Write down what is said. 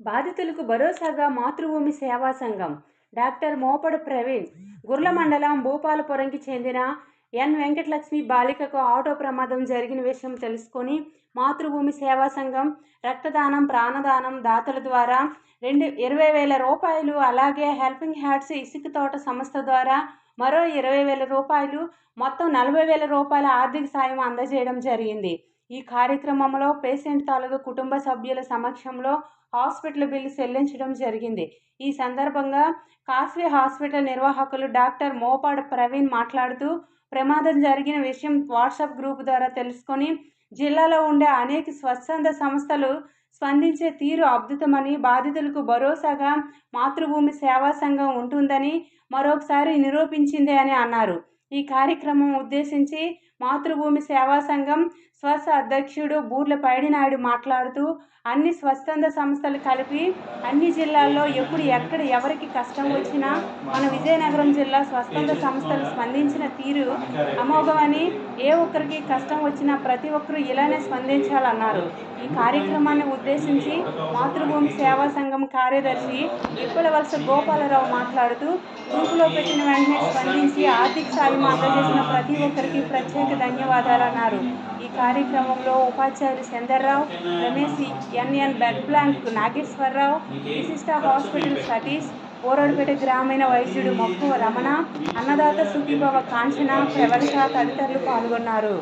బాధితులకు భరోసాగా మాతృభూమి సేవా సంఘం. డాక్టర్ మోపడు ప్రవీణ్ గుర్ల మండలం భూపాలపురంకి చెందిన ఎన్. వెంకటలక్ష్మి బాలికకు ఆటో ప్రమాదం జరిగిన విషయం తెలుసుకొని మాతృభూమి సేవా సంఘం రక్తదానం ప్రాణదానం దాతల ద్వారా రెండు ఇరవై వేల రూపాయలు అలాగే హెల్పింగ్ హ్యాండ్స్ ఇసుక తోట సంస్థ ద్వారా మరో ఇరవై వేల రూపాయలు మొత్తం నలభై వేల రూపాయల ఆర్థిక సాయం అందజేయడం జరిగింది. ఈ కార్యక్రమంలో పేషెంట్ తాలూకు కుటుంబ సభ్యుల సమక్షంలో హాస్పిటల్ బిల్లు చెల్లించడం జరిగింది. ఈ సందర్భంగా కాస్వే హాస్పిటల్ నిర్వాహకులు డాక్టర్ మోపాడు ప్రవీణ్ మాట్లాడుతూ ప్రమాదం జరిగిన విషయం వాట్సాప్ గ్రూప్ ద్వారా తెలుసుకొని జిల్లాలో ఉండే అనేక స్వచ్ఛంద సంస్థలు స్పందించే తీరు అద్భుతమని బాధితులకు భరోసాగా మాతృభూమి సేవా సంఘం ఉంటుందని మరొకసారి నిరూపించింది అని అన్నారు. ఈ కార్యక్రమం ఉద్దేశించి మాతృభూమి సేవా సంఘం స్వస అధ్యక్షుడు బూర్ల పైడినాయుడు మాట్లాడుతూ అన్ని స్వచ్ఛంద సంస్థలు కలిపి అన్ని జిల్లాల్లో ఎప్పుడు ఎక్కడ ఎవరికి కష్టం వచ్చినా మన విజయనగరం జిల్లా స్వచ్ఛంద సంస్థలు స్పందించిన తీరు అమోఘమని ఏ ఒక్కరికి కష్టం వచ్చినా ప్రతి ఒక్కరూ ఇలానే స్పందించాలన్నారు. ఈ కార్యక్రమాన్ని ఉద్దేశించి మాతృభూమి సేవా సంఘం కార్యదర్శి ఇప్పల వలస గోపాలరావు మాట్లాడుతూ గ్రూపులో పెట్టిన వెంటనే స్పందించి ఆర్థిక సాయం అందజేసిన ప్రతి ఒక్కరికి ప్రత్యేక ధన్యవాదాలు అన్నారు. ఈ కార్యక్రమంలో ఉపాధ్యాయులు చందర్రావు రమేష్ ఎన్ఎన్ బెడ్ బ్లాంక్ నాగేశ్వరరావు విశిష్ట హాస్పిటల్ సతీష్ ఓరడపేట గ్రామీణ వైద్యుడు మక్కువ రమణ అన్నదాత సుఖీభవ కాంచన ప్రవళిక తదితరులు పాల్గొన్నారు.